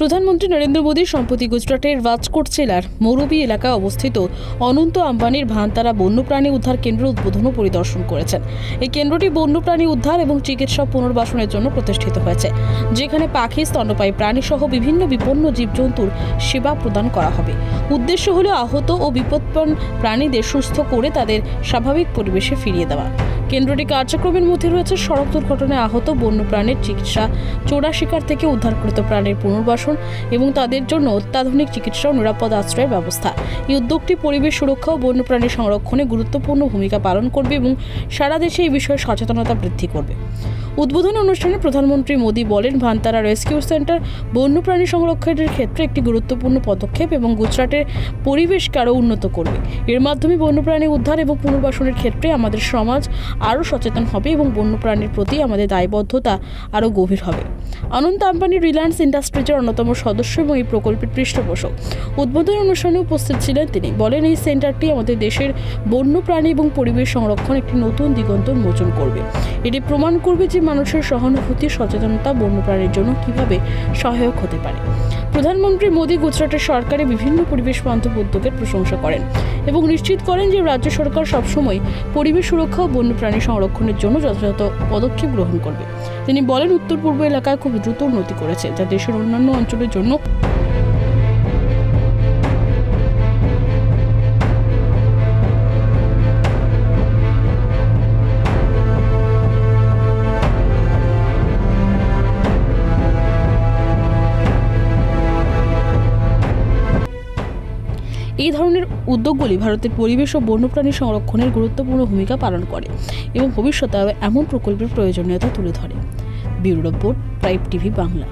প্রধানমন্ত্রী নরেন্দ্র মোদী সম্প্রতি গুজরাটের রাজকোট জেলার মৌরবী এলাকায় অবস্থিত অনন্ত আম্বানির ভান্তারা বন্যপ্রাণী উদ্ধার কেন্দ্র উদ্বোধন পরিদর্শন করেছেন। এই কেন্দ্রটি বন্যপ্রাণী উদ্ধার এবং চিকিৎসা পুনর্বাসনের জন্য প্রতিষ্ঠিত হয়েছে, যেখানে পাখি, স্তন্যপায়ী প্রাণী সহ বিভিন্ন বিপন্ন জীবজন্তুর সেবা প্রদান করা হবে। উদ্দেশ্য হলো আহত ও বিপদপন্ন প্রাণীদের সুস্থ করে তাদের স্বাভাবিক পরিবেশে ফিরিয়ে দেওয়া। কেন্দ্রটি কার্যক্রমের মধ্যে রয়েছে সড়ক দুর্ঘটনায় আহত বন্যপ্রাণীর চিকিৎসা চোরা শিকার থেকে উদ্ধারকৃত প্রাণীর পুনর্বাসন এবং তাদের জন্য অত্যাধুনিক চিকিৎসা ও নিরাপদ আশ্রয়ের ব্যবস্থা। এই উদ্যোগটি পরিবেশ সুরক্ষা ও বন্যপ্রাণী সংরক্ষণে গুরুত্বপূর্ণ ভূমিকা পালন করবে এবং সারা দেশে এই বিষয়ে সচেতনতা বৃদ্ধি করবে। উদ্বোধনী অনুষ্ঠানে প্রধানমন্ত্রী মোদী বলেন, ভান্তারা রেস্কিউ সেন্টার বন্যপ্রাণী সংরক্ষণের ক্ষেত্রে একটি গুরুত্বপূর্ণ পদক্ষেপ এবং গুজরাটের পরিবেশকে আরও উন্নত করবে। এর মাধ্যমে বন্যপ্রাণী উদ্ধার এবং পুনর্বাসনের ক্ষেত্রে আমাদের সমাজ আরও সচেতন হবে এবং বন্যপ্রাণীর প্রতি আমাদের দায়বদ্ধতা আরও গভীর হবে। অনন্ত আম্বানি রিলায়েন্স ইন্ডাস্ট্রিজের অন্যতম সদস্য এবং এই প্রকল্পের পৃষ্ঠপোষক। উদ্বোধন অনুষ্ঠানে উপস্থিত ছিলেন তিনি। বলেন, এই সেন্টারটি আমাদের দেশের বন্যপ্রাণী এবং পরিবেশ সংরক্ষণ একটি নতুন দিগন্ত মোচন করবে। এটি প্রমাণ করবে যে মানুষের সহানুভূতি, সচেতনতা বন্যপ্রাণীর জন্য কীভাবে সহায়ক হতে পারে। প্রধানমন্ত্রী মোদী গুজরাটের সরকারে বিভিন্ন পরিবেশ বান্ধব উদ্যোগের প্রশংসা করেন এবং নিশ্চিত করেন যে রাজ্য সরকার সবসময় পরিবেশ সুরক্ষা ও বন্যপ্রাণী সংরক্ষণের জন্য যথাযথ পদক্ষেপ গ্রহণ করবে। তিনি বলেন উত্তর পূর্ব এলাকায় খুব দ্রুত উন্নতি করেছে যা দেশের অন্যান্য অঞ্চলের জন্য এই ধরনের উদ্যোগগুলি ভারতের পরিবেশ ও বন্যপ্রাণী সংরক্ষণের গুরুত্বপূর্ণ ভূমিকা পালন করে এবং ভবিষ্যতে এমন প্রকল্পের প্রয়োজনীয়তা তুলে ধরে। ব্যুরো রিপোর্ট প্রাইভ টিভি বাংলা।